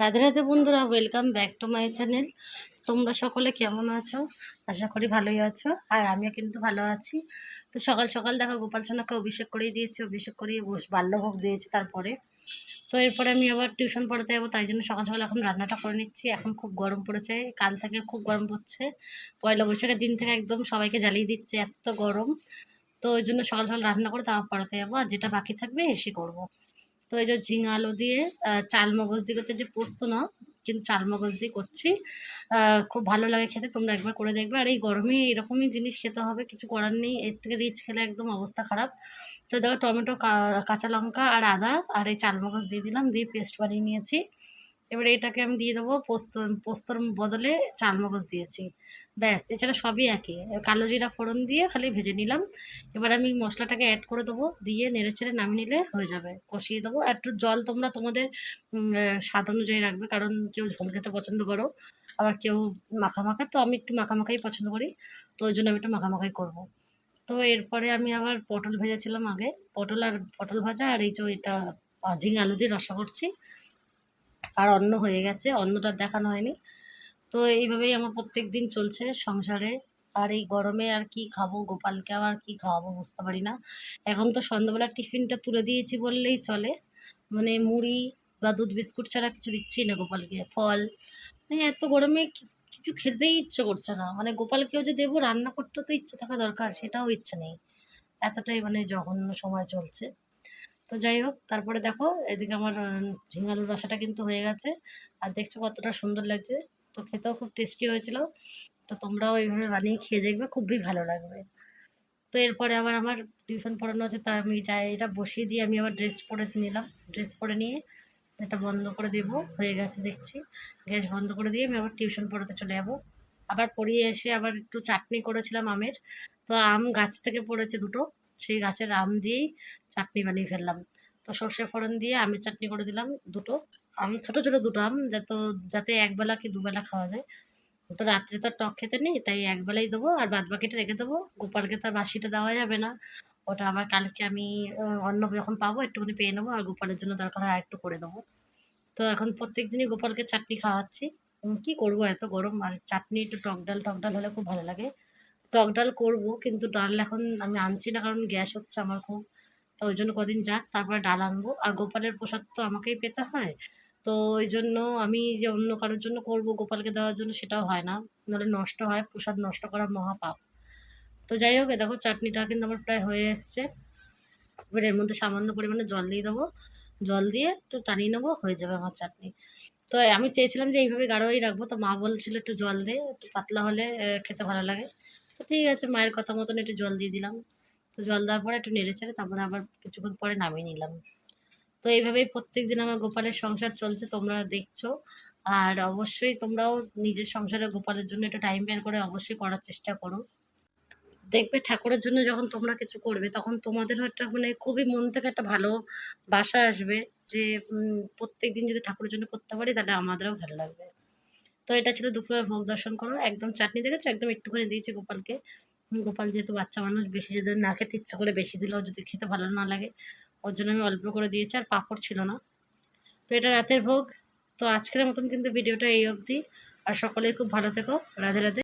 রাধে রাধে বন্ধুরা welcome back to my channel তোমরা সকলে কেমন আছো? আশা করি ভালোই আছো, আর আমিও কিন্তু ভালো আছি। তো সকাল সকাল দেখো, গোপাল সোনাকে অভিষেক করিয়ে দিয়েছি, অভিষেক করিয়ে বস বাল্যভোগ দিয়েছি তারপরে। তো এরপরে আমি আবার টিউশন পড়াতে যাব, তাই জন্য সকাল সকাল এখন রান্নাটা করে নিচ্ছি। এখন খুব গরম পড়েছে, কাল থেকে খুব গরম পড়ছে। পয়লা বৈশাখের দিন থেকে একদম সবাইকে জ্বালিয়ে দিচ্ছে, এত গরম। তো ওই জন্য সকাল সকাল রান্না করে তারপর পড়াতে যাব, আর যেটা বাকি থাকবে এসে করব। তো এই যে ঝিঙা আলু দিয়ে চাল মগজ দিয়ে করছে যে পোস্ত না, কিন্তু চাল মগজ দিয়ে করছি। খুব ভালো লাগে খেতে, তোমরা একবার করে দেখবে। আর এই গরমে এরকমই জিনিস খেতে হবে, কিছু করার নেই। এর থেকে রিচ খেলে একদম অবস্থা খারাপ। তো দেখো, টমেটো কাঁচা লঙ্কা আর আদা আর এই চাল মগজ দিয়ে দিলাম, দিয়ে পেস্ট বানিয়ে নিয়েছি। এবারে এটাকে আমি দিয়ে দেবো পোস্ত পোস্তর বদলে চাল মগজ দিয়েছি। ব্যাস, এছাড়া সবই একই। কালো জিরা ফোড়ন দিয়ে খালি ভেজে নিলাম। এবার আমি মশলাটাকে অ্যাড করে দেবো। দিয়ে নেড়ে ছেড়ে নামিয়ে নিলে হয়ে যাবে। কষিয়ে দেবো। একটু জল তোমরা তোমাদের স্বাদ অনুযায়ী রাখবে। কারণ কেউ ঝোল খেতে পছন্দ করো, আবার কেউ মাখা মাখা, তো আমি একটু মাখা মাখাই পছন্দ করি। তো ওই জন্য আমি একটু মাখা মাখাই করব। তো এরপরে আমি আবার পটল ভেজেছিলাম আগে। পটল আর, পটল ভাজা আর এই যে এটা ঝিঙে আলু দিয়ে রসা করছি। আর অন্ন হয়ে গেছে, অন্নটা দেখানো হয়নি। তো এইভাবেই আমার প্রত্যেক দিন চলছে সংসারে। আর এই গরমে আর কি খাব, গোপালকে আবার কি খাওয়াবো বুঝতে পারি না। এখন তো সন্ধ্যাবেলা টিফিনটা তুলে দিয়েছি বললেই চলে। মানে মুড়ি বা দুধ বিস্কুট ছাড়া কিছু দিচ্ছি না গোপালকে। ফল মানে এত গরমে কিছু খেতেই ইচ্ছে করছে না। মানে গোপালকেও যে দেবো, রান্না করতে তো ইচ্ছে থাকা দরকার, সেটাও ইচ্ছে নেই। এতটাই মানে জঘন্য সময় চলছে। তো যাই হোক তারপরে দেখো এদিকে আমার উম, ঝিঙালুর রসাটা কিন্তু হয়ে গেছে। আর দেখছ কতটা সুন্দর লাগছে। তো খেতেও খুব টেস্টি হয়েছিল। তো তোমরাও এইভাবে বানিয়ে খেয়ে দেখবে খুবই ভালো লাগবে। তো এরপরে আবার আমার টিউশন পড়ানো আছে তা আমি যাই এটা বসিয়ে দিয়ে আমি আবার ড্রেস পরে নিলাম। ড্রেস পরে নিয়ে এটা বন্ধ করে দেবো হয়ে গেছে দেখছি। গ্যাস বন্ধ করে দিয়ে আমি আবার টিউশন পড়াতে চলে যাব। আবার পড়িয়ে এসে আবার একটু চাটনি করেছিলাম আমের। তো আম গাছ থেকে পড়েছে দুটো। সেই গাছের আম দিয়েই চাটনি বানিয়ে ফেললাম। তো সর্ষে ফোড়ন দিয়ে আমের চাটনি করে দিলাম দুটো। আম, ছোটো ছোটো দুটো আম যাতে যাতে একবেলা কি দুবেলা খাওয়া যায়। তো রাত্রে তো টক খেতে নেই, তাই একবেলাই দেবো আর বাদ বাকিটা রেখে দেবো। গোপালকে তো আর বাসিটা দেওয়া যাবে না। ওটা আমার কালকে আমি অন্য যখন পাবো একটুখানি পেয়ে নেব আর গোপালের জন্য দরকার হয় একটু করে দেবো। তো এখন প্রত্যেক দিনই গোপালকে চাটনি খাওয়াচ্ছি। কি করব এত গরম? আর চাটনি একটু টক ডাল টক ডাল হলে খুব ভালো লাগে। টক ডাল করব, কিন্তু ডাল এখন আমি আনছি না, কারণ গ্যাস হচ্ছে আমার খুব। তো ওই জন্য কদিন যাক, তারপরে ডাল আনব। আর গোপালের প্রসাদ তো আমাকেই পেতে হয়। তো ওই জন্য আমি যে অন্য কারোর জন্য করব, গোপালকে দেওয়ার জন্য সেটাও হয় না। নাহলে নষ্ট হয়, প্রসাদ নষ্ট করা মহাপাপ। তো যাই হোক দেখো চাটনিটা কিন্তু আমার প্রায় হয়ে এসছে। এবার এর মধ্যে সামান্য পরিমাণে জল দিয়ে দেবো। জল দিয়ে একটু টানিয়ে নেব, হয়ে যাবে আমার চাটনি। তো আমি চেয়েছিলাম যে এইভাবে গাঢ়ই রাখব, তো মা বলছিল একটু জল দে, একটু পাতলা হলে খেতে ভালো লাগে। তো ঠিক আছে, মায়ের কথা মতন একটু জল দিয়ে দিলাম। তো জল দেওয়ার পরে একটু নেড়ে চেড়ে তারপরে আবার কিছুক্ষণ পরে নামিয়ে নিলাম। তো এইভাবেই প্রত্যেক দিন আমার গোপালের সংসার চলছে, তোমরা দেখছ। আর অবশ্যই তোমরাও নিজের সংসারে গোপালের জন্য একটু টাইম বের করে অবশ্যই করার চেষ্টা করো। দেখবে ঠাকুরের জন্য যখন তোমরা কিছু করবে, তখন তোমাদেরও একটা মানে খুবই মন থেকে একটা ভালো বাসা আসবে যে প্রত্যেক দিন যদি ঠাকুরের জন্য করতে পারি, তাহলে আমাদেরও ভালো লাগবে। তো এটা ছিল দুপুরে ভোগ দর্শন করো। একদম চাটনি দেখেছ? একদম একটুখানি দিয়েছি গোপালকে। গোপাল যেহেতু বাচ্চা মানুষ, বেশি যদি না খেতে ইচ্ছা করে বেশি দিলেও যদি খেতে ভালো না লাগে। ওর জন্য আমি অল্প করে দিয়েছি আর পাঁপড় ছিল না। তো এটা রাতের ভোগ। তো আজকের মতন কিন্তু ভিডিওটা এই অবধি। আর সকলেই খুব ভালো থেকো। রাধে রাধে।